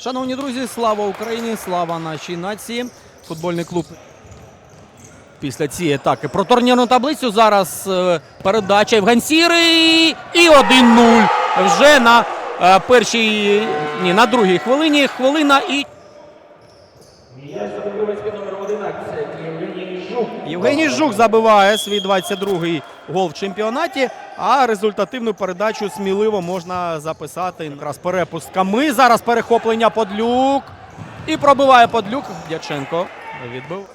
Шановні друзі, слава Україні! Слава нашій нації! Футбольний клуб. Після цієї атаки про турнірну таблицю зараз передача в гансіри. і 1-0. Вже на е, першій, ні, на другій хвилині. Хвилина і. Євгеній Жук забиває свій 22-й гол в чемпіонаті, а результативну передачу сміливо можна записати якраз перепустками. Зараз перехоплення Подлюк. І пробиває Подлюк. Дяченко відбив.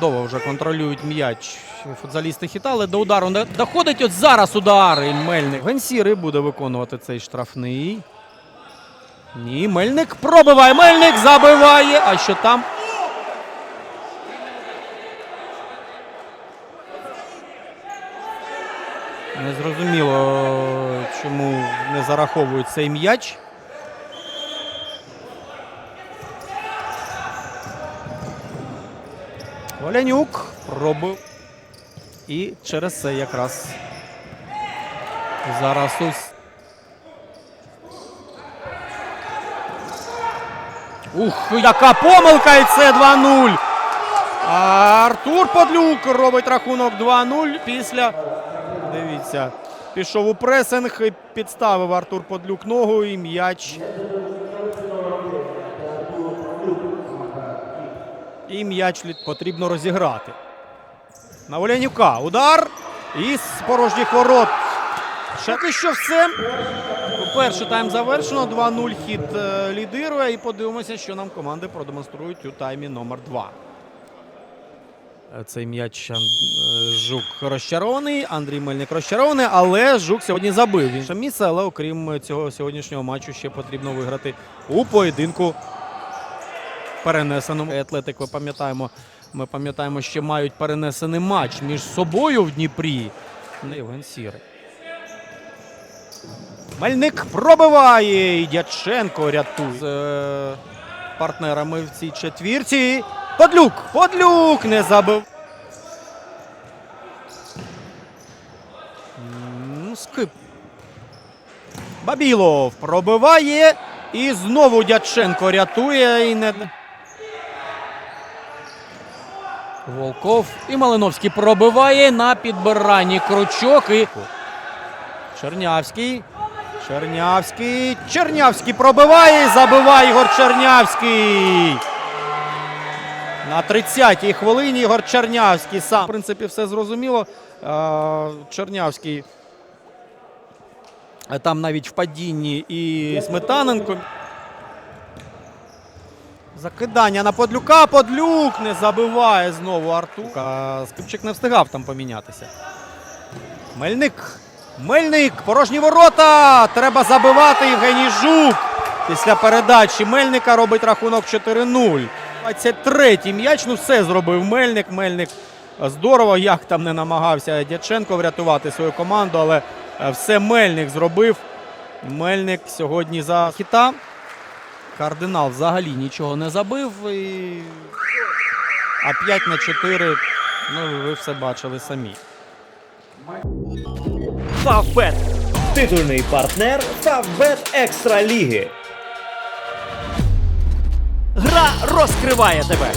Довго вже контролюють м'яч. Футзалісти хитали до удару не доходить. От зараз удар. І Мельник. Гансіри буде виконувати цей штрафний. Ні, Мельник пробиває. Мельник забиває. А що там? Незрозуміло, чому не зараховують цей м'яч. Олянюк пробив. І через це якраз зараз ось. Ух, яка помилка! І це 2-0. Артур Подлюк робить рахунок 2-0 після. Дивіться, пішов у пресинг підставив Артур Подлюк ногу і м'яч. І м'яч потрібно розіграти. На Олянюка. Удар. І з порожніх ворот. Ще ти що все. Перший тайм завершено. 2-0 хід е, лідирує. І подивимося, що нам команди продемонструють у таймі номер 2. Цей м'яч е, Жук розчарований, Андрій Мельник розчарований, але Жук сьогодні забив. Він ще місце, але окрім цього сьогоднішнього матчу ще потрібно виграти у поєдинку перенесеному. Атлетик, ви пам'ятаємо, ми пам'ятаємо, що мають перенесений матч між собою в Дніпрі. Євген Сірий. Мельник пробиває. І Дяченко рятує з е, партнерами в цій четвірці. Подлюк! Подлюк не забив. М, Скип. Бабілов пробиває. І знову Дяченко рятує. І не... Волков і Малиновський пробиває на підбиранні крючок. І... Чернявський. Чернявський. Чернявський пробиває. і Забиває Ігор Чернявський. На 30-й хвилині Ігор Чернявський сам. В принципі, все зрозуміло. Е, Чернявський. е, Там навіть в падінні і Сметаненко. Закидання на Подлюка. Подлюк не забиває знову Артур. А Скипчик не встигав там помінятися. Мельник. Мельник. Порожні ворота. Треба забивати Євгеній Жук. Після передачі Мельника робить рахунок 4-0. 23-й м'яч. Ну все зробив Мельник. Мельник здорово. Як там не намагався Дяченко врятувати свою команду, але е, все Мельник зробив. Мельник сьогодні за хіта. Кардинал взагалі нічого не забив. І... А 5 на 4, ну ви все бачили самі. Фавбет. Титульний партнер Фавбет Екстра Ліги. Гра розкриває тебе.